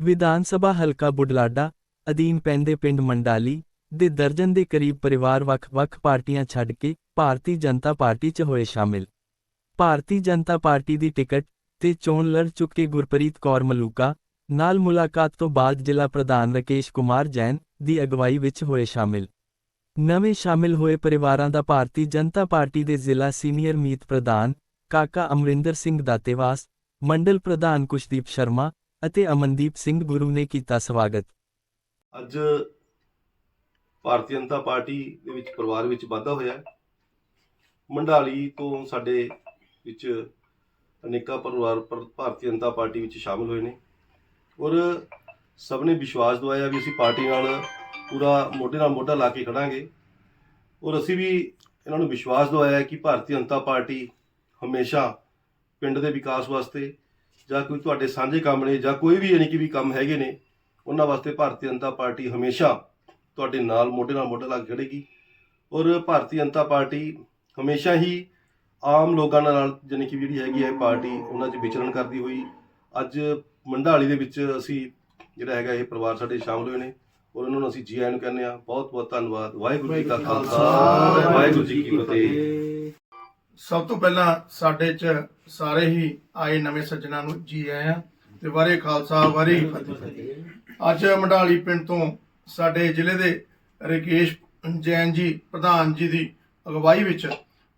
ਵਿਧਾਨ ਸਭਾ ਹਲਕਾ ਬੁਢਲਾਡਾ, ਅਧੀਨ ਪੈਂਦੇ ਪਿੰਡ ਮੰਡਾਲੀ ਦੇ ਦਰਜਨ ਦੇ ਕਰੀਬ ਪਰਿਵਾਰ ਵੱਖ-ਵੱਖ ਪਾਰਟੀਆਂ ਛੱਡ ਕੇ ਭਾਰਤੀ ਜਨਤਾ ਪਾਰਟੀ 'ਚ ਹੋਏ ਸ਼ਾਮਿਲ। ਭਾਰਤੀ ਜਨਤਾ ਪਾਰਟੀ ਦੀ ਟਿਕਟ ਤੇ ਚੋਣ ਲੜ ਚੁੱਕੇ ਗੁਰਪ੍ਰੀਤ ਕੌਰ ਮਲੂਕਾ, ਨਾਲ ਮੁਲਾਕਾਤ ਤੋਂ ਬਾਅਦ ਜ਼ਿਲ੍ਹਾ ਪ੍ਰਧਾਨ ਰਕੇਸ਼ ਕੁਮਾਰ ਜੈਨ ਦੀ ਅਗਵਾਈ ਵਿੱਚ ਹੋਏ ਸ਼ਾਮਿਲ। ਨਵੇਂ ਸ਼ਾਮਿਲ ਹੋਏ ਪਰਿਵਾਰਾਂ ਦਾ ਭਾਰਤੀ ਜਨਤਾ ਪਾਰਟੀ ਦੇ ਜ਼ਿਲ੍ਹਾ ਸੀਨੀਅਰ ਮੀਤ ਪ੍ਰਧਾਨ ਕਾਕਾ ਅਮਰਿੰਦਰ ਸਿੰਘ ਦਾਤੇਵਾਸ, ਮੰਡਲ ਪ੍ਰਧਾਨ ਕੁਸ਼ਦੀਪ ਸ਼ਰਮਾ ਅਤੇ ਅਮਨਦੀਪ ਸਿੰਘ ਗੁਰੂ ਨੇ ਕੀਤਾ ਸਵਾਗਤ। ਅੱਜ ਭਾਰਤੀ ਜਨਤਾ ਪਾਰਟੀ ਦੇ ਵਿੱਚ ਪਰਿਵਾਰ ਵਿੱਚ ਵਾਧਾ ਹੋਇਆ ਹੈ। ਮੰਡਾਲੀ ਤੋਂ ਸਾਡੇ ਵਿੱਚ ਅਨੇਕਾਂ ਪਰਿਵਾਰ ਭਾਰਤੀ ਜਨਤਾ ਪਾਰਟੀ ਵਿੱਚ ਸ਼ਾਮਲ ਹੋਏ ਨੇ। ਔਰ ਸਭ ਨੇ ਵਿਸ਼ਵਾਸ ਦਵਾਇਆ ਵੀ ਅਸੀਂ ਪਾਰਟੀ ਨਾਲ ਪੂਰਾ ਮੋਢੇ ਨਾਲ ਮੋਢਾ ਲਾ ਕੇ ਖੜਾਂਗੇ। ਔਰ ਅਸੀਂ ਵੀ ਇਹਨਾਂ ਨੂੰ ਵਿਸ਼ਵਾਸ ਦਵਾਇਆ ਕਿ ਭਾਰਤੀ ਜਨਤਾ ਪਾਰਟੀ ਹਮੇਸ਼ਾ ਪਿੰਡ ਦੇ ਵਿਕਾਸ ਵਾਸਤੇ ਜਾਂ ਕੋਈ ਤੁਹਾਡੇ ਸਾਂਝੇ ਕੰਮ ਨੇ ਜਾਂ ਕੋਈ ਵੀ ਯਾਨੀ ਕਿ ਵੀ ਕੰਮ ਹੈਗੇ ਨੇ ਉਹਨਾਂ ਵਾਸਤੇ ਭਾਰਤੀ ਜਨਤਾ ਪਾਰਟੀ ਹਮੇਸ਼ਾ ਤੁਹਾਡੇ ਨਾਲ ਮੋਢੇ ਨਾਲ ਮੋਢਾ ਲਾ ਕੇ ਖੜੇਗੀ। ਔਰ ਭਾਰਤੀ ਜਨਤਾ ਪਾਰਟੀ ਹਮੇਸ਼ਾ ਹੀ ਆਮ ਲੋਕਾਂ ਨਾਲ ਜਾਣੀ ਕਿ ਜਿਹੜੀ ਹੈਗੀ ਹੈ ਪਾਰਟੀ ਉਹਨਾਂ 'ਚ ਵਿਚਰਨ ਕਰਦੀ ਹੋਈ। ਅੱਜ ਮੰਡਾਲੀ ਦੇ ਵਿੱਚ ਅਸੀਂ ਜਿਹੜਾ ਹੈਗਾ ਇਹ ਪਰਿਵਾਰ ਸਾਡੇ ਸ਼ਾਮਲ ਹੋਏ ਨੇ ਔਰ ਉਹਨਾਂ ਨੂੰ ਅਸੀਂ ਜੀ ਆਇਆਂ ਨੂੰ ਕਹਿੰਦੇ ਆ ਬਹੁਤ ਬਹੁਤ ਧੰਨਵਾਦ। ਵਾਹਿਗੁਰੂ ਜੀ ਕਾ ਖਾਲਸਾ ਵਾਹਿਗੁਰੂ ਜੀ ਕੀ ਫਤਿਹ। ਸਭ ਤੋਂ ਪਹਿਲਾਂ ਸਾਡੇ ਚ ਸਾਰੇ ਹੀ ਆਏ ਨਵੇਂ ਸੱਜਣਾਂ ਨੂੰ ਜੀ ਆਇਆਂ ਤੇ ਵਾਰੇ ਖਾਲਸਾ, ਵਾਰੇ ਫਤਿਹ। ਅੱਜ ਮੰਡਾਲੀ ਪਿੰਡ ਤੋਂ ਸਾਡੇ ਜ਼ਿਲ੍ਹੇ ਦੇ ਰਕੇਸ਼ ਜੈਨ ਜੀ, ਪ੍ਰਧਾਨ ਜੀ ਦੀ ਅਗਵਾਈ ਵਿੱਚ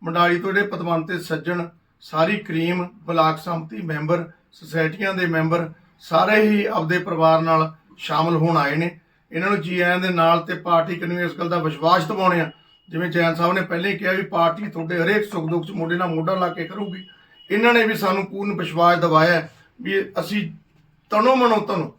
ਮੰਡਾਲੀ ਤੋਂ ਜਿਹੜੇ ਪਤਵੰਤੇ ਸੱਜਣ, ਸਾਰੀ ਕਰੀਮ, ਬਲਾਕ ਸੰਮਤੀ ਮੈਂਬਰ, ਸੁਸਾਇਟੀਆਂ ਦੇ ਮੈਂਬਰ, ਸਾਰੇ ਹੀ ਆਪਦੇ ਪਰਿਵਾਰ ਨਾਲ ਸ਼ਾਮਲ ਹੋਣ ਆਏ ਨੇ। ਇਹਨਾਂ ਨੂੰ ਜੀ ਆਇਆਂ ਦੇ ਨਾਲ ਤੇ ਪਾਰਟੀ ਕਨੂੰ ਇਸ ਗੱਲ ਦਾ ਵਿਸ਼ਵਾਸ ਦਿਵਾਉਣੇ ਆ ਜਿਵੇਂ ਜੈਨ ਸਾਹਿਬ ਨੇ ਪਹਿਲੇ ਹੀ ਕਿਹਾ ਵੀ ਪਾਰਟੀ ਤੁਹਾਡੇ ਹਰੇਕ ਸੁੱਖ ਦੁੱਖ 'ਚ ਮੋਢੇ ਨਾਲ ਮੋਢਾ ਲਾ ਕੇ ਕਰੂਗੀ। ਇਹਨਾਂ ਨੇ ਵੀ ਸਾਨੂੰ ਪੂਰਨ ਵਿਸ਼ਵਾਸ ਦਿਵਾਇਆ ਵੀ ਅਸੀਂ ਤਨੋ ਮਨੋ ਤਨੋ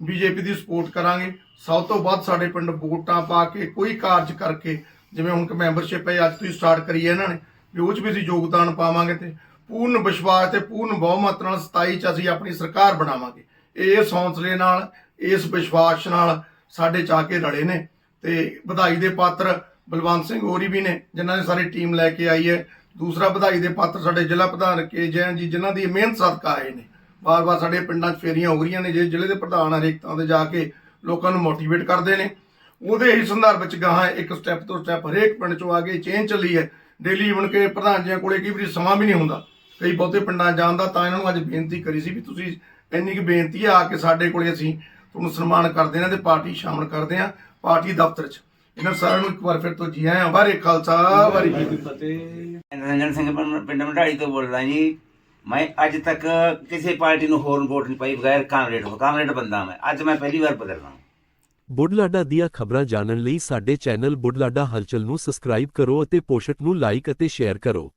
ਬੀਜੇਪੀ ਦੀ ਸਪੋਰਟ ਕਰਾਂਗੇ। ਸਭ ਤੋਂ ਵੱਧ ਸਾਡੇ ਪਿੰਡ ਵੋਟਾਂ ਪਾ ਕੇ, ਕੋਈ ਕਾਰਜ ਕਰਕੇ, ਜਿਵੇਂ ਹੁਣ ਕਿ ਮੈਂਬਰਸ਼ਿਪ ਹੈ, ਅੱਜ ਤੋਂ ਹੀ ਸਟਾਰਟ ਕਰੀ ਹੈ ਇਹਨਾਂ ਨੇ, ਵੀ ਉਹ 'ਚ ਵੀ ਅਸੀਂ ਯੋਗਦਾਨ ਪਾਵਾਂਗੇ ਤੇ ਪੂਰਨ ਵਿਸ਼ਵਾਸ ਤੇ ਪੂਰਨ ਬਹੁਮਤ ਨਾਲ 27 ਚ ਅਸੀਂ ਆਪਣੀ ਸਰਕਾਰ ਬਣਾਵਾਂਗੇ। ਇਸ ਹੌਂਸਲੇ ਨਾਲ, ਇਸ ਵਿਸ਼ਵਾਸ ਨਾਲ ਸਾਡੇ ਚ ਆ ਕੇ ਰਲੇ ਨੇ ਤੇ ਵਧਾਈ ਦੇ ਪਾਤਰ ਬਲਵੰਤ ਸਿੰਘ ਹੋਰੀ ਵੀ ਨੇ, ਜਿਨ੍ਹਾਂ ਨੇ ਸਾਰੀ ਟੀਮ ਲੈ ਕੇ ਆਈ ਹੈ। ਦੂਸਰਾ ਵਧਾਈ ਦੇ ਪਾਤਰ ਸਾਡੇ ਜ਼ਿਲ੍ਹਾ ਪ੍ਰਧਾਨ ਕੇ ਜੈਨ ਜੀ, ਜਿਨ੍ਹਾਂ ਦੀ ਮਿਹਨਤ ਸਦਕਾ ਆਏ ਨੇ। ਵਾਰ-ਵਾਰ ਸਾਡੇ ਪਿੰਡਾਂ 'ਚ ਫੇਰੀਆਂ ਹੋ ਰਹੀਆਂ ਨੇ, ਜੇ ਜ਼ਿਲ੍ਹੇ ਦੇ ਪ੍ਰਧਾਨ ਹਰੇਕ ਥਾਂ ਤੇ ਜਾ ਕੇ ਲੋਕਾਂ ਨੂੰ ਮੋਟੀਵੇਟ ਕਰਦੇ ਨੇ। ਉਹਦੇ ਹੀ ਸੰਦਰਭ ਵਿੱਚ ਗਾਹਾਂ ਇੱਕ ਸਟੈਪ ਤੋਂ ਸਟੈਪ ਹਰੇਕ ਪਿੰਡ 'ਚੋਂ ਆ ਕੇ ਚੇਂਜ ਚੱਲੀ ਹੈ। ਡੇਲੀ ਇਵਨ ਕੇ ਪ੍ਰਧਾਨ ਜੀਆਂ ਕੋਲੇ ਕਈ ਵਾਰੀ ਸਮਾਂ ਵੀ ਨਹੀਂ ਹੁੰਦਾ। ਕਈ ਬਹੁਤੇ ਪਿੰਡਾਂ ਜਾਣ ਦਾ ਤਾਂ ਇਹਨਾਂ ਨੂੰ ਅੱਜ ਬੇਨਤੀ ਕਰੀ ਸੀ ਵੀ ਤੁਸੀਂ ਇੰਨੀ ਕੁ ਬੇਨਤੀ ਆ ਕੇ ਸਾਡੇ ਕੋਲੇ ਅਸੀਂ ਤੁਹਾਨੂੰ ਸਨਮਾਨ ਕਰਦੇ ਹਾਂ ਤੇ ਪਾਰਟੀ ਸ਼ਾਮਲ ਕਰਦੇ ਹਾਂ, ਪਾਰਟੀ ਦਫ਼ਤਰ 'ਚ। ਇਹਨਾਂ ਸਾਰਿਆਂ ਨੂੰ ਇੱਕ ਵਾਰ ਫਿਰ ਤੋਂ ਜੀ ਆਇਆਂ ਵਾਰੇ ਖਾਲਸਾ ਵਾਰੇ ਜੀ ਫਤਿਹ। ਰੰਜਨ ਸਿੰਘ ਪਿੰਡ ਮੰਡਾੜੀ ਤੋਂ ਬੋਲਦਾ ਜੀ। ਮੈਂ ਅੱਜ ਤੱਕ ਕਿਸੇ ਪਾਰਟੀ ਨੂੰ ਹੋਰ ਵੋਟ ਨਹੀਂ ਪਾਈ ਬਗੈਰ ਕਾਮਰੇਡ ਤੋਂ ਕਾਮਰੇਡ ਬੰਦਾ ਮੈਂ। ਅੱਜ ਮੈਂ ਪਹਿਲੀ ਵਾਰ ਬਦਲਣਾ ਬੁਢਲਾਡਾ ਦੀਆਂ ਖਬਰਾਂ ਜਾਣਨ ਲਈ ਸਾਡੇ ਚੈਨਲ ਬੁਢਲਾਡਾ ਹਲਚਲ ਨੂੰ ਸਬਸਕ੍ਰਾਈਬ ਕਰੋ ਅਤੇ ਪੋਸਟ ਨੂੰ ਲਾਈਕ ਅਤੇ ਸ਼ੇਅਰ ਕਰੋ।